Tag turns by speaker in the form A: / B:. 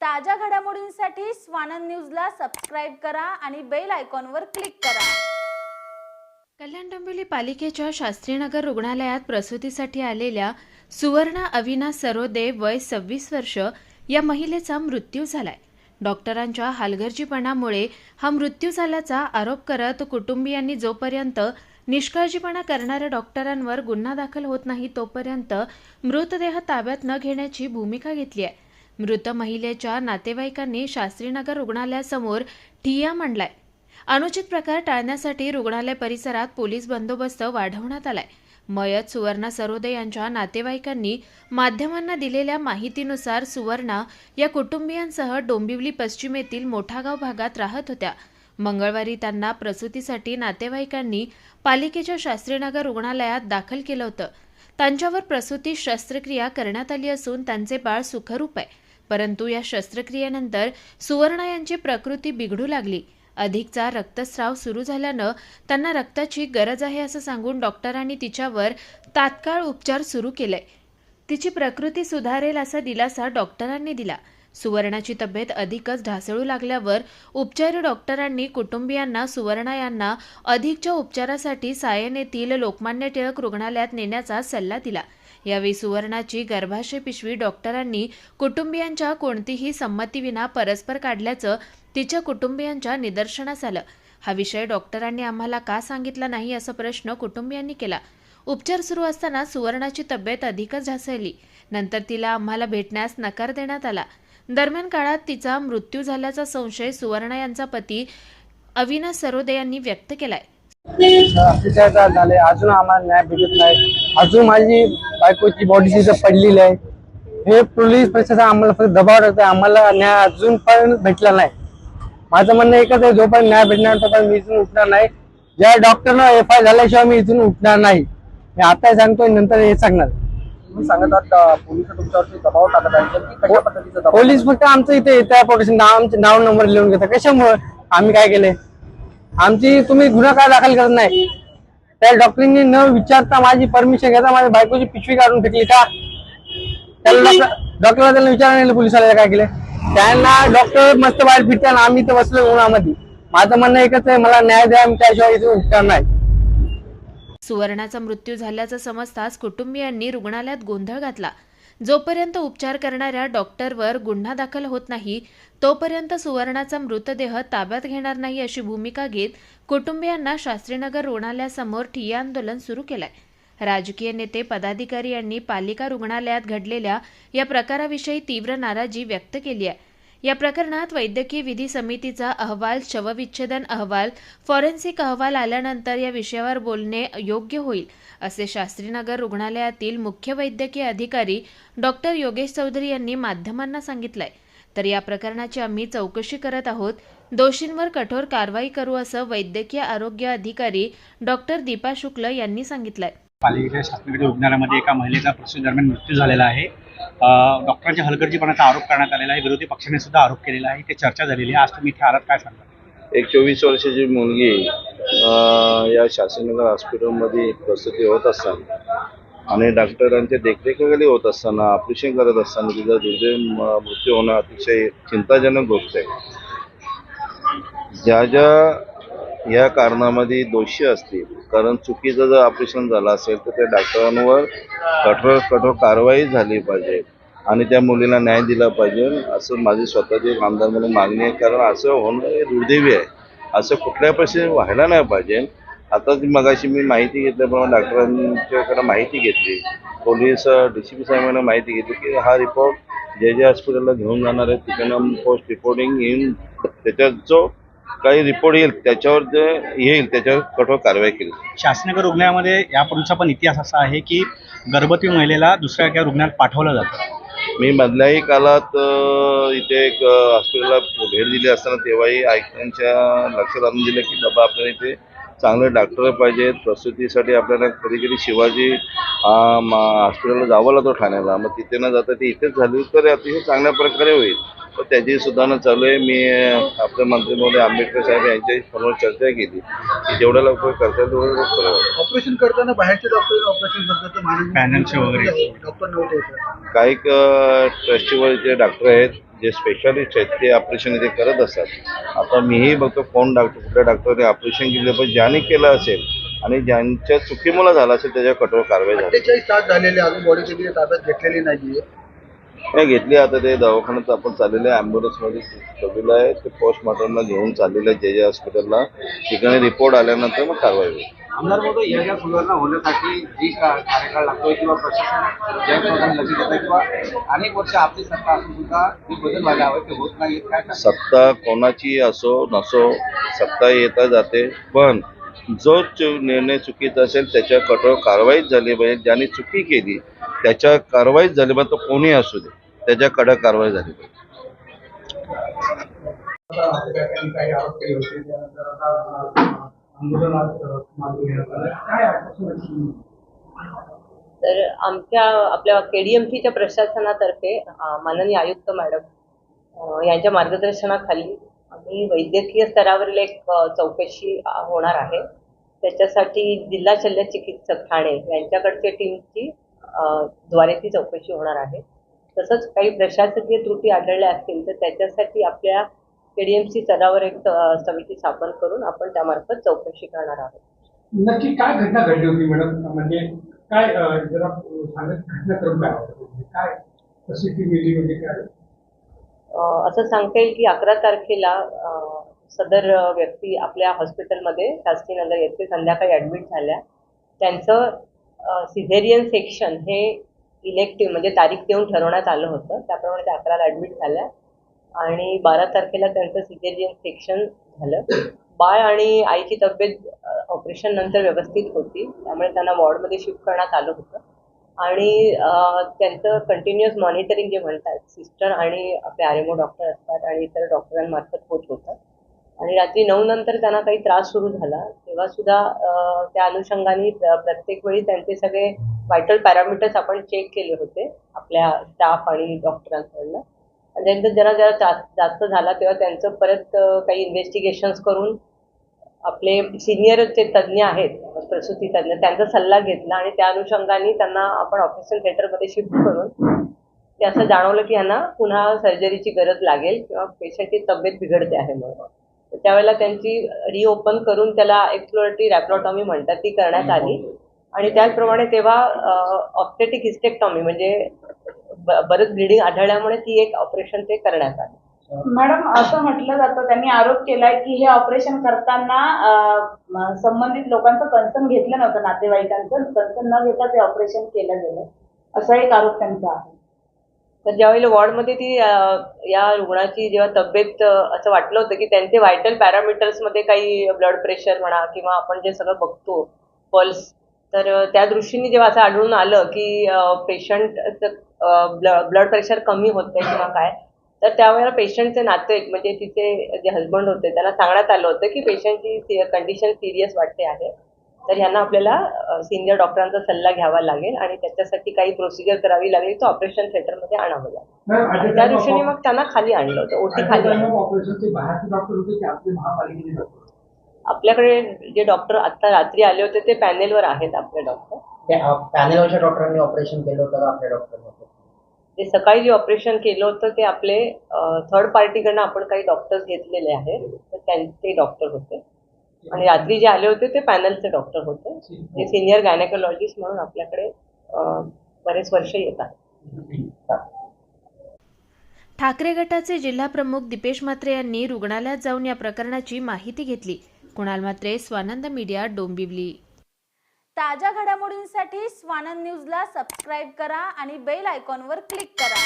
A: ताज्या घडामोडींसाठी स्वानंद न्यूजला सबस्क्राईब करा आणि बेल आयकॉनवर क्लिक करा.
B: कल्याण डोंबिवली पालिकेच्या शास्त्रीनगर रुग्णालयात प्रसूतीसाठी आलेल्या सुवर्णा अविनाश सरोदे वय सव्वीस वर्ष या महिलेचा मृत्यू झालाय. डॉक्टरांच्या हालगर्जीपणामुळे हा मृत्यू झाल्याचा आरोप करत कुटुंबियांनी जोपर्यंत निष्काळजीपणा करणाऱ्या डॉक्टरांवर गुन्हा दाखल होत नाही तोपर्यंत मृतदेह ताब्यात न घेण्याची भूमिका घेतली आहे. मृत महिलेच्या नातेवाईकांनी शास्त्रीनगर रुग्णालयासमोर ठिय्या मांडलाय. अनुचित प्रकार टाळण्यासाठी रुग्णालय परिसरात पोलीस बंदोबस्त वाढवण्यात आलाय. मयत सुवर्णा सरोदे यांच्या नातेवाईकांनी माध्यमांना दिलेल्या माहितीनुसार सुवर्णा या कुटुंबियांसह डोंबिवली पश्चिमेतील मोठागाव भागात राहत होत्या. मंगळवारी त्यांना प्रसूतीसाठी नातेवाईकांनी पालिकेच्या शास्त्रीनगर रुग्णालयात दाखल केलं होतं. त्यांच्यावर प्रसूती शस्त्रक्रिया करण्यात आली असून त्यांचे बाळ सुखरूप आहे. परंतु या शस्त्रक्रियेनंतर सुवर्ण यांची प्रकृती बिघडू लागली. अधिकचा रक्तस्राव सुरू झाल्यानं त्यांना रक्ताची गरज आहे असं सांगून डॉक्टरांनी तिच्यावर तात्काळ उपचार सुरू केले. तिची प्रकृती सुधारेल असा दिलासा डॉक्टरांनी दिला. सुवर्णाची तब्येत अधिकच ढासळू लागल्यावर उपचारी डॉक्टरांनी कुटुंबियांना सुवर्णा यांना अधिकच्या उपचारासाठी सायन येथील लोकमान्य टिळक रुग्णालयात नेण्याचा सल्ला दिला. यावेळी सुवर्णाची गर्भाशय पिशवी डॉक्टरांनी कुटुंबियांच्या कोणतीही संमतीविना परस्पर काढल्याचं तिच्या कुटुंबियांच्या निदर्शनास आलं. हा विषय डॉक्टरांनी आम्हाला का सांगितला नाही असा प्रश्न कुटुंबियांनी केला. उपचार सुरू असताना सुवर्णाची तब्येत अधिकच ढासळली. नंतर तिला आम्हाला भेटण्यास नकार देण्यात आला. दरम्यान काळात तिचा मृत्यू झाल्याचा संशय सुवर्णा यांचा पती अविनाश सरोदे यांनी व्यक्त केलाय.
C: झाले अजून आम्हाला न्याय भेटत नाही. अजून माझी बायकोची बॉडी तिथं पडलेली आहे. हे पोलीस प्रशासन आम्हाला फक्त दबाव टाकतं आम्हाला न्याय अजून पण भेटला नाही. माझं म्हणणं एकच आहे जोपर्यंत न्याय भेटणार तोपर्यंत मी इथून उठणार नाही. ज्या डॉक्टरनं एफ आय झाल्याशिवाय मी इथून उठणार नाही. मी आता सांगतोय नंतर हे सांगणार.
D: तुम्ही सांगत आहात पोलीस तुमच्यावरती दबाव टाकत आहेत? नेमकी कशा पद्धतीचा दबाव
C: पोलीस फक्त आमचं इथे येत आहे पोलीस नाव आमचे नाव नंबर लिहून घेतात. कशामुळे? आम्ही काय केले आमची तुम्ही गुन्हा काय दाखल करत नाही. त्या डॉक्टरांनी न विचारता माझी परमिशन घेता माझ्या बायकोची पिशवी काढून फेकली का? त्याला डॉक्टर डॉक्टरला त्याला विचारलं नाही पोलिसाला काय केलं? त्यांना डॉक्टर मस्त बाहेर फिरतात आणि आम्ही तर बसलो उन्हामध्ये. माझं म्हणणं एकच आहे मला न्याय द्या त्याशिवाय इथून उठणार नाही.
B: सुवर्णाचा मृत्यू झाल्याचं समजताच कुटुंबियांनी रुग्णालयात गोंधळ घातला. जोपर्यंत उपचार करणाऱ्या डॉक्टरवर गुन्हा दाखल होत नाही तोपर्यंत सुवर्णाचा मृतदेह ताब्यात घेणार नाही अशी भूमिका घेत कुटुंबियांना शास्त्रीनगर रुग्णालयासमोर ठिय्या आंदोलन सुरू केलंय. राजकीय नेते पदाधिकारी यांनी पालिका रुग्णालयात घडलेल्या या प्रकाराविषयी तीव्र नाराजी व्यक्त केली आहे. या प्रकरणात वैद्यकीय विधी समितीचा अहवाल शवविच्छेदन अहवाल फॉरेन्सिक अहवाल आल्यानंतर या विषयावर बोलणे योग्य होईल असे शास्त्रीनगर रुग्णालयातील मुख्य वैद्यकीय अधिकारी डॉक्टर योगेश चौधरी यांनी माध्यमांना सांगितलंय. तर या प्रकरणाची आम्ही चौकशी करत आहोत. दोषींवर कठोर कारवाई करू असं वैद्यकीय आरोग्य अधिकारी डॉक्टर दीपा शुक्ल यांनी सांगितलंय.
E: पालिकेच्या शासनाकडे रुग्णालयामध्ये एका महिलेचा प्रसूती दरम्यान मृत्यू झालेला आहे. डॉक्टरांच्या हलगर्जीपणाचा आरोप करण्यात आलेला आहे. विरोधी पक्षाने सुद्धा आरोप केलेला आहे. ते चर्चा झालेली आहे. आज तुम्ही इथे आलात. काय सांगता?
F: एक चोवीस वर्षाची मुलगी या शासनगर हॉस्पिटलमध्ये प्रसूती होत असताना आणि डॉक्टरांच्या देखरेखीखाली होत असताना ऑपरेशन करत असताना तिचा दुर्दैव मृत्यू होणं अतिशय चिंताजनक गोष्ट आहे. ज्या ज्या या कारणामध्ये दोषी असतील. कारण चुकीचं जर ऑपरेशन झालं असेल तर त्या डॉक्टरांवर कठोर कठोर कारवाई झाली पाहिजे. आणि त्या मुलीला न्याय दिला पाहिजे असं माझी स्वतःची आमदार म्हणून मागणी आहे. कारण असं होणं हे दुर्दैवी आहे. असं कुठल्या पैसे व्हायला नाही पाहिजे. आता मगाशी मी माहिती घेतल्याप्रमाणे डॉक्टरांच्याकडे माहिती घेतली. पोलीस डी सी पी साहेबांना माहिती घेतली की हा रिपोर्ट जे जे हॉस्पिटलला घेऊन जाणार आहे तिकडनं पोस्ट रिपोर्टिंग येऊन त्याच्यात जो काही रिपोर्ट येईल त्याच्यावर जे येईल त्याच्यावर कठोर कारवाई केली.
E: शासनगर रुग्णालयामध्ये यापूर्वीचा पण इतिहास असा आहे की गर्भवती महिलेला दुसऱ्या एका रुग्णालयात पाठवलं जातं
F: मी मधल्याही काळात अ, इथे एक अ, हॉस्पिटलला भेट दिली असताना तेव्हाही आयुक्तांच्या लक्षात आणून दिलं की बाबा आपल्याला इथे चांगले डॉक्टर पाहिजेत. प्रसूतीसाठी आपल्याला कधी कधी शिवाजी हॉस्पिटलला जावं लागतं ठाण्याला. मग तिथे न जाता ती इथेच झाली तर अतिशय चांगल्या प्रकारे होईल. तर त्याची सुधारणा चालू आहे. मी आपले मंत्री महोदय आंबेडकर साहेब यांच्याशी फोनवर चर्चा केली. की जेवढ्या लवकर करता येईल तेवढं लवकर करावं.
D: ऑपरेशन करताना बाहेरचे डॉक्टर ऑपरेशन करतात ते management
E: Panel चे वगैरे.
D: डॉक्टर नव्हते.
F: काही ट्रस्टीवरचे डॉक्टर आहेत. जे स्पेशालिस्ट आहेत ते ऑपरेशन इथे करत असतात. आता मीही बघतो कोण डॉक्टर कुठल्या डॉक्टरने ऑपरेशन केलं पण ज्याने केलं असेल आणि ज्यांच्या चुकीमुळे झालं असेल त्याच्यावर कठोर कारवाई झाली.
D: अठ्ठेचाळीस तास झालेले अजून बॉडी त्यांनी ताब्यात घेतलेली नाहीये.
F: नाही घेतली आता ते दवाखान्यात आपण चाललेलं आहे. ॲम्ब्युलन्समध्ये ठेवलेलं आहे. ते पोस्टमॉर्टमला घेऊन चाललेलं आहे. जे जे हॉस्पिटलला ठिकाणी रिपोर्ट आल्यानंतर मग कारवाई होईल.
D: आमदार महोदय या ज्या सुधारणा होण्यासाठी जी का कार्यकाळ लागतोय किंवा प्रशासन ज्या प्रकारे लक्ष देत आहे किंवा अनेक वर्ष आपली सत्ता असून सुद्धा जे बदल व्हायला हवे ते होत नाहीत काय?
F: सत्ता कोणाची असो नसो सत्ता येता जाते. पण जो चु निर्णय चुकीचा असेल त्याच्या कठोर कारवाईच झाली पाहिजे. ज्याने चुकी केली त्याच्या कारवाईच झाली पाहिजे तो कोणी असू दे. त्याच्या कडक कारवाई झाली पाहिजे.
D: काही आरोप केले होते
G: तर आमच्या आपल्या केडीएमसीच्या प्रशासनातर्फे माननीय आयुक्त मॅडम यांच्या मार्गदर्शनाखाली आम्ही वैद्यकीय स्तरावरील एक चौकशी होणार आहे. त्याच्यासाठी जिल्हा शल्य चिकित्सक ठाणे यांच्याकडच्या टीमची द्वारे ती चौकशी होणार आहे. तसंच काही प्रशासकीय त्रुटी आढळल्या असतील तर त्याच्यासाठी आपल्या केडीएमसी स्तरावर एक समिती स्थापन करून आपण त्यामार्फत चौकशी करणार आहोत.
H: नक्की काय घटना घडली होती मॅडम? म्हणजे काय जरा सांगत घटनाक्रम काय? म्हणजे काय कशी ती वेगळी म्हणजे काय?
G: असं सांगता येईल की अकरा तारखेला सदर व्यक्ती आपल्या हॉस्पिटलमध्ये शास्त्रीनगर येथे संध्याकाळी ॲडमिट झाल्या. त्यांचं सिझेरियन सेक्शन हे इलेक्टिव्ह म्हणजे तारीख देऊन ठरवण्यात आलं होतं. त्याप्रमाणे त्या अकराला ॲडमिट झाल्या. आणि बारा तारखेला त्यांचं सिजेरियन सेक्शन झालं. बाळ आणि आईची तब्येत ऑपरेशन नंतर व्यवस्थित होती. त्यामुळे त्यांना वॉर्डमध्ये शिफ्ट करण्यात आलं होतं. आणि त्यांचं कंटिन्युअस मॉनिटरिंग जे म्हणतात सिस्टर आणि आपले आरेमो डॉक्टर असतात आणि इतर डॉक्टरांमार्फत होत होतं. आणि रात्री नऊ नंतर त्यांना काही त्रास सुरू झाला. तेव्हा सुद्धा त्या अनुषंगाने प्रत्येक वेळी त्यांचे सगळे व्हायटल पॅरामीटर्स आपण चेक केले होते आपल्या स्टाफ आणि डॉक्टरांकडनं आणि जरा जरा जास्त झाला तेव्हा त्यांचं परत काही इन्व्हेस्टिगेशन्स करून आपले सिनियर जे तज्ज्ञ आहेत प्रसूती तज्ज्ञ त्यांचा सल्ला घेतला आणि त्या अनुषंगाने त्यांना आपण ऑपरेशन थिएटरमध्ये शिफ्ट करून ते असं जाणवलं की यांना पुन्हा सर्जरीची गरज लागेल किंवा पेशंटची तब्येत बिघडते आहे म्हणून. त्यावेळेला त्यांची रिओपन करून त्याला एक्सप्लोरेटरी रॅप्लॉटॉमी म्हणतात ती करण्यात आली. आणि त्याचप्रमाणे तेव्हा ऑप्टेटिक हिस्टेक्टॉमी म्हणजे बरंच ब्लिडिंग आढळल्यामुळे ती एक ऑपरेशन ते करण्यात आलं.
A: मॅडम असं म्हटलं जातं त्यांनी आरोप केलाय की हे ऑपरेशन करताना संबंधित लोकांचं कन्सर्न घेतलं नव्हतं नातेवाईकांचं कन्सर्न न घेता ते ऑपरेशन केलं गेलं. असा एक आरोप त्यांचा आहे.
G: तर ज्यावेळेला वॉर्डमध्ये ती या रुग्णाची जेव्हा तब्येत असं वाटलं होतं की त्यांचे व्हायटल पॅरामीटर्समध्ये काही ब्लड प्रेशर म्हणा किंवा आपण जे सगळं बघतो पल्स तर त्या दृष्टीने जेव्हा असं आढळून आलं की पेशंटचं ब्लड प्रेशर कमी होतंय किंवा काय तर त्यावेळेला पेशंटचे नातेवाईक म्हणजे तिचे जे हजबंड होते त्यांना सांगण्यात आलं होतं की पेशंटची कंडिशन सिरियस वाटते आहे. तर ह्यांना आपल्याला सिनियर डॉक्टरांचा सल्ला घ्यावा लागेल आणि त्याच्यासाठी काही प्रोसिजर करावी लागेल तर ऑपरेशन थिएटरमध्ये आणावं लागेल. त्या दृष्टीने मग त्यांना खाली आणलं होतं ओटी खाली आपल्याकडे जे डॉक्टर आता रात्री आले होते ते पॅनेलवर आहेत आपले डॉक्टर.
D: पॅनेलवरच्या डॉक्टरांनी ऑपरेशन केलं होतं का आपल्या डॉक्टर
G: ते सकाळी जे ऑपरेशन केलं होतं ते आपले थर्ड पार्टीकडनं आपण काही डॉक्टर्स घेतलेले आहेत तर त्यांचे डॉक्टर होते. आणि रात्री जे आले होते ते पॅनलचे डॉक्टर होते. जे सिनियर गायनेकोलॉजिस्ट म्हणून आपल्याकडे बरेच वर्ष येतात
B: ठाकरे गटाचे जिल्हाप्रमुख दीपेश म्हात्रे यांनी रुग्णालयात जाऊन या प्रकरणाची माहिती घेतली. कुणाल मात्रे स्वानंद मीडिया डोंबिवली.
A: ताज्या घडामोडींसाठी स्वानंद न्यूजला सबस्क्राईब करा आणि बेल आयकॉनवर क्लिक करा.